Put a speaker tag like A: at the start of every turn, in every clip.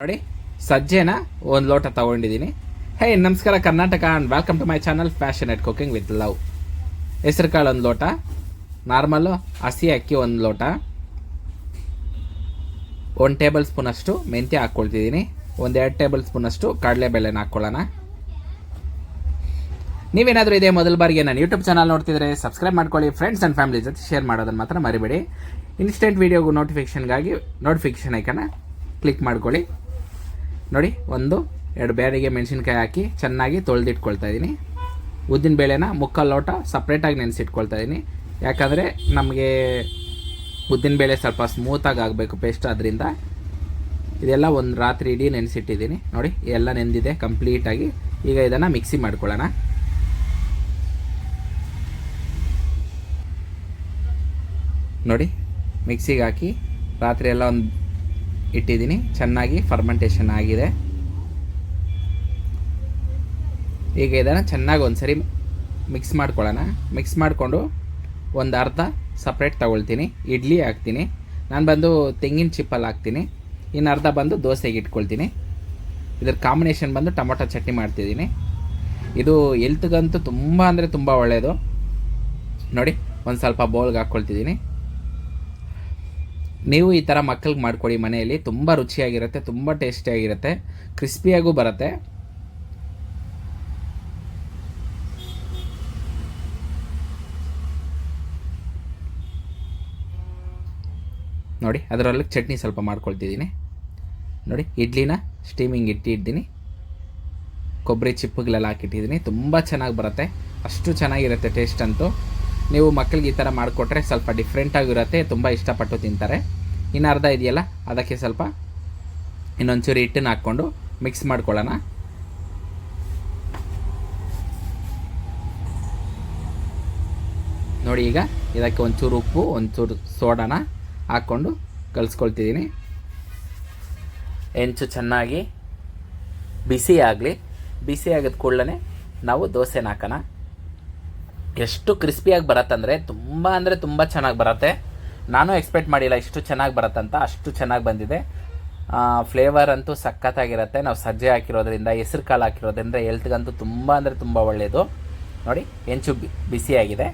A: ನೋಡಿ, ಸಜ್ಜೆನ ಒಂದು ಲೋಟ ತಗೊಂಡಿದ್ದೀನಿ ಹೇ, ನಮಸ್ಕಾರ Karnataka and welcome to my channel passion at cooking with love ಹೆಸರು ಕಾಳು ಒಂದು ಲೋಟ, ನಾರ್ಮಲ್ಲು, ಹಸಿ ಅಕ್ಕಿ ಒಂದು ಲೋಟ. ಒಂದು ಟೇಬಲ್ ಸ್ಪೂನಷ್ಟು ಮೆಂತ್ಯ ಹಾಕ್ಕೊಳ್ತಿದ್ದೀನಿ ಒಂದು ಎರಡು ಟೇಬಲ್ ಸ್ಪೂನಷ್ಟು ಕಡಲೆಬೇಳೆನ ಹಾಕ್ಕೊಳ್ಳೋಣ. ನೀವೇನಾದರೂ ಇದೇ ಮೊದಲ ಬಾರಿಗೆ ನಾನು ಯೂಟ್ಯೂಬ್ ಚಾನಲ್ ನೋಡ್ತಿದ್ರೆ ಸಬ್ಸ್ಕ್ರೈಬ್ ಮಾಡ್ಕೊಳ್ಳಿ ಫ್ರೆಂಡ್ಸ್ ಆ್ಯಂಡ್ ಫ್ಯಾಮಿಲಿ ಜೊತೆ ಶೇರ್ ಮಾಡೋದನ್ನು ಮಾತ್ರ ಮರಿಬೇಡಿ. ಇನ್ಸ್ಟೆಂಟ್ ವೀಡಿಯೋಗೂ ನೋಟಿಫಿಕೇಷನ್ಗಾಗಿ ನೋಟಿಫಿಕೇಷನ್ ಐಕನ ಕ್ಲಿಕ್ ಮಾಡ್ಕೊಳ್ಳಿ. ನೋಡಿ, ಒಂದು, ಎರಡು ಬೇರೆಗೆ ಮೆಣಸಿನ್ಕಾಯಿ ಹಾಕಿ ಚೆನ್ನಾಗಿ ತೊಳೆದಿಟ್ಕೊಳ್ತಾ ಇದ್ದೀನಿ ಉದ್ದಿನ ಬೇಳೆನ ಮುಕ್ಕಾಲು ಲೋಟ ಸಪ್ರೇಟಾಗಿ ನೆನೆಸಿಟ್ಕೊಳ್ತಾ ಇದ್ದೀನಿ ಯಾಕಂದರೆ ನಮಗೆ ಉದ್ದಿನ ಬೇಳೆ ಸ್ವಲ್ಪ ಸ್ಮೂತಾಗಿ ಆಗಬೇಕು ಪೇಸ್ಟ್ ಅದರಿಂದ ಇದೆಲ್ಲ ಒಂದು ರಾತ್ರಿ ಇಡೀ ನೆನೆಸಿಟ್ಟಿದ್ದೀನಿ ನೋಡಿ, ಎಲ್ಲ ನೆಂದಿದೆ ಕಂಪ್ಲೀಟಾಗಿ ಈಗ ಇದನ್ನು ಮಿಕ್ಸಿ ಮಾಡ್ಕೊಳ್ಳೋಣ. ನೋಡಿ ಮಿಕ್ಸಿಗೆ ಹಾಕಿ ರಾತ್ರಿ ಎಲ್ಲ ಒಂದು ಇಟ್ಟಿದ್ದೀನಿ. ಚೆನ್ನಾಗಿ ಫರ್ಮೆಂಟೇಷನ್ ಆಗಿದೆ. ಈಗ ಇದನ್ನು ಚೆನ್ನಾಗಿ ಒಂದ್ಸರಿ ಮಿಕ್ಸ್ ಮಾಡ್ಕೊಳ್ಳೋಣ. ಮಿಕ್ಸ್ ಮಾಡಿಕೊಂಡು ಒಂದು ಅರ್ಧ ಸಪ್ರೇಟ್ ತಗೊಳ್ತೀನಿ. ಇಡ್ಲಿ ಹಾಕ್ತೀನಿ. ನಾನು ಬಂದು ತೆಂಗಿನ ಚಿಪ್ಪಲ್ಲಿ ಹಾಕ್ತೀನಿ. ಇನ್ನು ಅರ್ಧ ಬಂದು ದೋಸೆಗೆ ಇಟ್ಕೊಳ್ತೀನಿ. ಇದ್ರ ಕಾಂಬಿನೇಷನ್ ಬಂದು ಟೊಮೊಟೊ ಚಟ್ನಿ ಮಾಡ್ತಿದ್ದೀನಿ. ಇದು ಎಲ್ತ್ಗಂತೂ ತುಂಬ ಅಂದರೆ ತುಂಬ ಒಳ್ಳೆಯದು ನೋಡಿ, ಒಂದು ಸ್ವಲ್ಪ ಬೌಲ್ಗೆ ಹಾಕ್ಕೊಳ್ತಿದ್ದೀನಿ. ನೀವು ಈ ಥರ ಮಕ್ಕಳಿಗೆ ಮಾಡಿಕೊಡಿ ಮನೆಯಲ್ಲಿ ತುಂಬ ರುಚಿಯಾಗಿರುತ್ತೆ, ತುಂಬ ಟೇಸ್ಟಿಯಾಗಿರುತ್ತೆ, ಕ್ರಿಸ್ಪಿಯಾಗೂ ಬರುತ್ತೆ. ನೋಡಿ, ಅದರಲ್ಲಿ ಚಟ್ನಿ ಸ್ವಲ್ಪ ಮಾಡ್ಕೊಳ್ತಿದ್ದೀನಿ. ನೋಡಿ, ಇಡ್ಲಿನ ಸ್ಟೀಮಿಂಗ್ ಇಟ್ಟಿದ್ದೀನಿ ಕೊಬ್ಬರಿ ಚಿಪ್ಪುಗಳೆಲ್ಲ ಹಾಕಿಟ್ಟಿದ್ದೀನಿ. ತುಂಬ ಚೆನ್ನಾಗಿ ಬರುತ್ತೆ. ಅಷ್ಟು ಚೆನ್ನಾಗಿರುತ್ತೆ ಟೇಸ್ಟ್ ಅಂತೂ. ನೀವು ಮಕ್ಕಳಿಗೆ ಈ ಥರ ಮಾಡಿಕೊಟ್ರೆ ಸ್ವಲ್ಪ ಡಿಫ್ರೆಂಟಾಗಿರುತ್ತೆ ತುಂಬ ಇಷ್ಟಪಟ್ಟು ತಿಂತಾರೆ. ಇನ್ನು ಅರ್ಧ ಇದೆಯಲ್ಲ, ಅದಕ್ಕೆ ಸ್ವಲ್ಪ ಇನ್ನೊಂಚೂರು ಹಿಟ್ಟನ್ನು ಹಾಕ್ಕೊಂಡು ಮಿಕ್ಸ್ ಮಾಡ್ಕೊಳ್ಳೋಣ. ನೋಡಿ ಈಗ ಇದಕ್ಕೆ ಒಂಚೂರು ಉಪ್ಪು, ಒಂಚೂರು ಸೋಡಾನ ಹಾಕ್ಕೊಂಡು ಕಲಿಸ್ಕೊಳ್ತಿದ್ದೀನಿ. ಹೆಂಚು ಚೆನ್ನಾಗಿ ಬಿಸಿ ಆಗಲಿ. ಬಿಸಿ ಆಗಿದ ಕೂಡಲೇ ನಾವು ದೋಸೆನ ಹಾಕೋಣ. ಎಷ್ಟು ಕ್ರಿಸ್ಪಿಯಾಗಿ ಬರತ್ತಂದರೆ ತುಂಬ ಅಂದರೆ ತುಂಬ ಚೆನ್ನಾಗಿ ಬರುತ್ತೆ. ನಾನು ಎಕ್ಸ್ಪೆಕ್ಟ್ ಮಾಡಿಲ್ಲ ಇಷ್ಟು ಚೆನ್ನಾಗಿ ಬರತ್ತಂತ ಅಷ್ಟು ಚೆನ್ನಾಗಿ ಬಂದಿದೆ. ಫ್ಲೇವರ್ ಅಂತೂ ಸಖತ್ತಾಗಿರುತ್ತೆ. ನಾವು ಸಜ್ಜೆ ಹಾಕಿರೋದ್ರಿಂದ, ಹೆಸ್ರು ಕಾಳು ಹಾಕಿರೋದ್ರಿಂದ ಹೆಲ್ತ್ಗಂತೂ ತುಂಬ ಅಂದರೆ ತುಂಬ ಒಳ್ಳೆಯದು ನೋಡಿ, ಹೆಂಚು ಬಿಸಿಯಾಗಿದೆ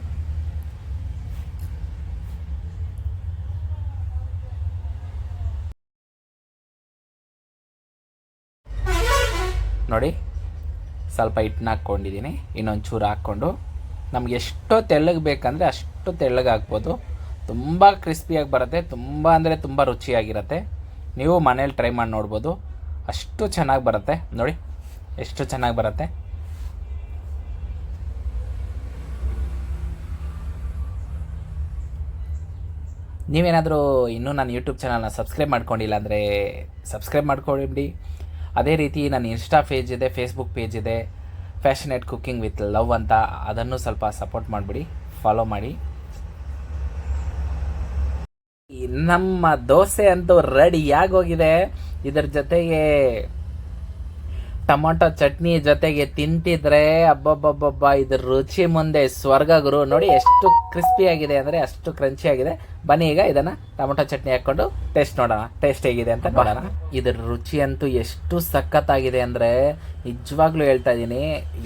A: ನೋಡಿ, ಸ್ವಲ್ಪ ಹಿಟ್ಟನ್ನ ಹಾಕ್ಕೊಂಡಿದ್ದೀನಿ. ಇನ್ನೊಂದು ಚೂರು ಹಾಕ್ಕೊಂಡು. ನಮ್ಗೆ ಎಷ್ಟೋ ತೆಳ್ಳಗೆ ಬೇಕಂದರೆ ಅಷ್ಟು ತೆಳ್ಳಗೆ ಹಾಕ್ಬೋದು. ತುಂಬ ಕ್ರಿಸ್ಪಿಯಾಗಿ ಬರುತ್ತೆ, ತುಂಬ ಅಂದರೆ ತುಂಬ ರುಚಿಯಾಗಿರುತ್ತೆ. ನೀವು ಮನೇಲಿ ಟ್ರೈ ಮಾಡಿ ನೋಡ್ಬೋದು. ಅಷ್ಟು ಚೆನ್ನಾಗಿ ಬರುತ್ತೆ. ನೋಡಿ, ಎಷ್ಟು ಚೆನ್ನಾಗಿ ಬರುತ್ತೆ. ನೀವೇನಾದರೂ ಇನ್ನೂ ನನ್ನ ಯೂಟ್ಯೂಬ್ ಚಾನಲ್ನ ಸಬ್ಸ್ಕ್ರೈಬ್ ಮಾಡ್ಕೊಂಡಿಲ್ಲ ಅಂದರೆ ಸಬ್ಸ್ಕ್ರೈಬ್ ಮಾಡ್ಕೊಳ್ಳಿ ಅದೇ ರೀತಿ ನನ್ನ ಇನ್ಸ್ಟಾ ಪೇಜ್ ಇದೆ ಫೇಸ್ಬುಕ್ ಪೇಜ್ ಇದೆ. ಫ್ಯಾಷನೇಟ್ ಕುಕ್ಕಿಂಗ್ ವಿತ್ ಲವ್ ಅಂತ ಅದನ್ನು ಸ್ವಲ್ಪ ಸಪೋರ್ಟ್ ಮಾಡಿಬಿಡಿ ಫಾಲೋ ಮಾಡಿ. ನಮ್ಮ ದೋಸೆ ಅಂತೂ ರೆಡಿಯಾಗಿ ಹೋಗಿದೆ ಇದರ ಜೊತೆಗೆ ಟೊಮೊಟೊ ಚಟ್ನಿ ಜೊತೆಗೆ ತಿಂತಿದ್ರೆ ಅಬ್ಬಬ್ಬಬ್ಬಬ್ಬ ಇದ್ರ ರುಚಿ ಮುಂದೆ ಸ್ವರ್ಗ ಗುರು. ನೋಡಿ ಎಷ್ಟು ಕ್ರಿಸ್ಪಿ ಆಗಿದೆ ಅಂದರೆ ಅಷ್ಟು ಕ್ರಂಚಿ ಆಗಿದೆ. ಬನ್ನಿ ಈಗ ಇದನ್ನ ಟೊಮೊಟೊ ಚಟ್ನಿ ಹಾಕೊಂಡು ಟೇಸ್ಟ್ ನೋಡೋಣ. ಟೇಸ್ಟ್ ಹೇಗಿದೆ ಅಂತ ನೋಡೋಣ. ಇದ್ರ ರುಚಿ ಅಂತೂ ಎಷ್ಟು ಸಖತ್ತಾಗಿದೆ ಅಂದರೆ ನಿಜವಾಗ್ಲೂ ಹೇಳ್ತಾ ಇದ್ದೀನಿ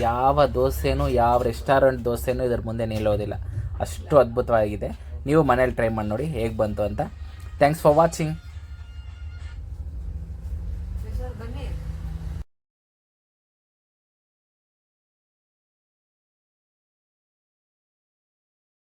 A: ಯಾವ ದೋಸೆನೂ ಯಾವ ರೆಸ್ಟೋರೆಂಟ್ ದೋಸೆನೂ ಇದ್ರ ಮುಂದೆ ನಿಲ್ಲೋದಿಲ್ಲ. ಅಷ್ಟು ಅದ್ಭುತವಾಗಿದೆ. ನೀವು ಮನೇಲಿ ಟ್ರೈ ಮಾಡಿ ನೋಡಿ ಹೇಗೆ ಬಂತು ಅಂತ. Thanks for watching